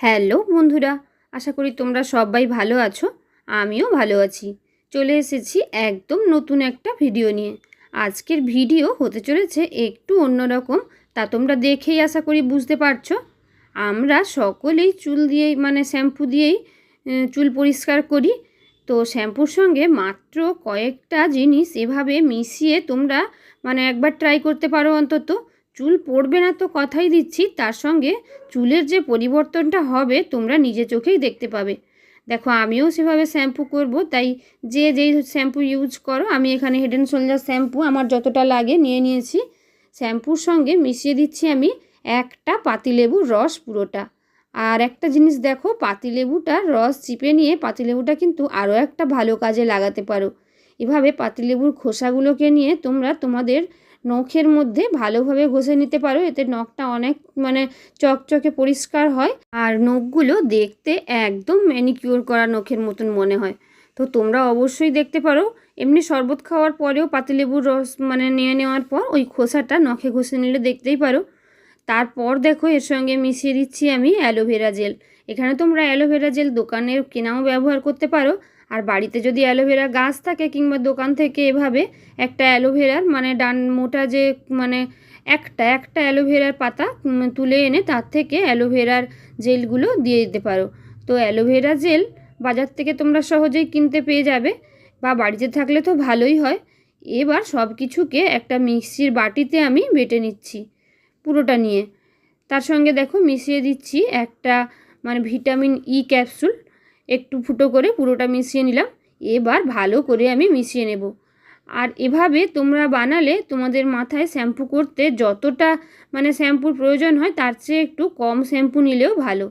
Hello বন্ধুরা, আশা করি তোমরা সবাই ভালো আছো, আমিও ভালো আছি। চলে এসেছি একদম নতুন একটা ভিডিও নিয়ে। আজকের ভিডিও হতে চলেছে একটু অন্যরকম তা তোমরা দেখেই আশা করি বুঝতে পারছ। আমরা সকলেই চুল দিয়েই মানে শ্যাম্পু দিয়েই চুল পরিষ্কার করি। তো শ্যাম্পুর সঙ্গে মাত্র কয়েকটা জিনিস এভাবে মিশিয়ে তোমরা মানে একবার ট্রাই করতে পারো অন্তত। চুল পড়বে না তো কথাই দিচ্ছি, তার সঙ্গে চুলের যে পরিবর্তনটা হবে তোমরা নিজে চোখেই দেখতে পাবে। দেখো, আমিও সেভাবে শ্যাম্পু করব, তাই যে যেই শ্যাম্পু ইউজ করো, আমি এখানে হেড অ্যান্ড শোল্ডার শ্যাম্পু আমার যতটা লাগে নিয়ে নিয়েছি। শ্যাম্পুর সঙ্গে মিশিয়ে দিচ্ছি আমি একটা পাতিলেবুর রস পুরোটা। আর একটা জিনিস দেখো পাতিলেবুটার রস চিপে নিয়ে পাতিলেবুটা কিন্তু আরও একটা ভালো কাজে লাগাতে পারো। এভাবে পাতিলেবুর খোসাগুলোকে নিয়ে তোমরা তোমাদের নখের মধ্যে ভালোভাবে ঘষে নিতে পারো, এতে নখটা অনেক মানে চকচকে পরিষ্কার হয়। আর নখগুলো দেখতে একদম ম্যানিকিউর করা নখের মতন মনে হয়। তো তোমরা অবশ্যই দেখতে পারো। এমনি শরবত খাওয়ার পরেও পাতিলেবুর রস মানে নিয়ে নেওয়ার পর ওই খোসাটা নখে ঘষে নিলে দেখতেই পারো। তারপর দেখো এর সঙ্গে মিশিয়ে দিচ্ছি আমি অ্যালোভেরা জেল এখানে তোমরা অ্যালোভেরা জেল দোকানের কেনাও ব্যবহার করতে পারো। আর বাড়িতে যদি অ্যালোভেরা গাছ থাকে কিংবা দোকান থেকে এভাবে একটা অ্যালোভেরার মানে ডান মোটা যে মানে একটা একটা অ্যালোভেরার পাতা তুলে এনে তার থেকে অ্যালোভেরার জেলগুলো দিয়ে দিতে পারো। তো অ্যালোভেরা জেল বাজার থেকে তোমরা সহজেই কিনতে পেয়ে যাবে বা বাড়িতে থাকলে তো ভালোই হয়। এবার সব কিছুকে একটা মিক্সির বাটিতে আমি বেটে নিচ্ছি পুরোটা নিয়ে। তার সঙ্গে দেখো মিশিয়ে দিচ্ছি একটা মানে ভিটামিন ই ক্যাপসুল। একটু ফুটো করে পুরোটা মিশিয়ে নিলাম। এবার ভালো করে আমি মিশিয়ে নেব। আর এভাবে তোমরা বানালে তোমাদের মাথায় শ্যাম্পু করতে যতটা মানে শ্যাম্পুর প্রয়োজন হয়, তার চেয়ে একটু কম শ্যাম্পু নিলেও ভালো।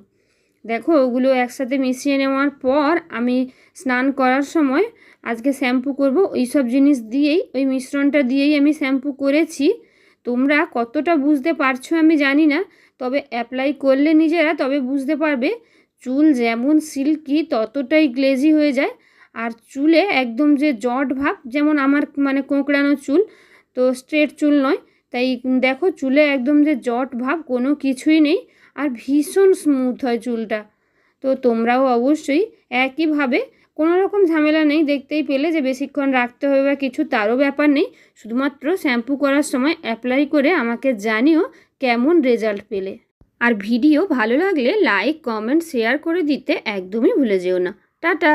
দেখো, ওগুলো একসাথে মিশিয়ে নেওয়ার পর আমি স্নান করার সময় আজকে শ্যাম্পু করব। ওই সব জিনিস দিয়েই, ওই মিশ্রণটা দিয়েই আমি শ্যাম্পু করেছি। তোমরা কতটা বুঝতে পারছ আমি জানি না, তবে অ্যাপ্লাই করলে নিজেরা তবে বুঝতে পারবে চুল যেমন সিল্কি, ততটাই গ্লেজি হয়ে যায়। আর চুলে একদম যে জট ভাব, যেমন আমার মানে কোঁকড়ানো চুল, তো স্ট্রেট চুল নয়। তাই দেখো চুলে একদম যে জট ভাব, কোনো কিছুই নেই। আর ভীষণ স্মুথ হয় চুলটা। তো তোমরাও অবশ্যই একইভাবে, কোনো রকম ঝামেলা নেই। দেখতেই পেলে যে বেশিক্ষণ রাখতে হবে বা কিছু, তারও ব্যাপার নেই। শুধুমাত্র শ্যাম্পু করার সময় অ্যাপ্লাই করে আমাকে জানিও কেমন রেজাল্ট পেলে। আর ভিডিও ভালো লাগলে লাইক কমেন্ট শেয়ার করে দিতে একদমই ভুলে যেও না। টাটা!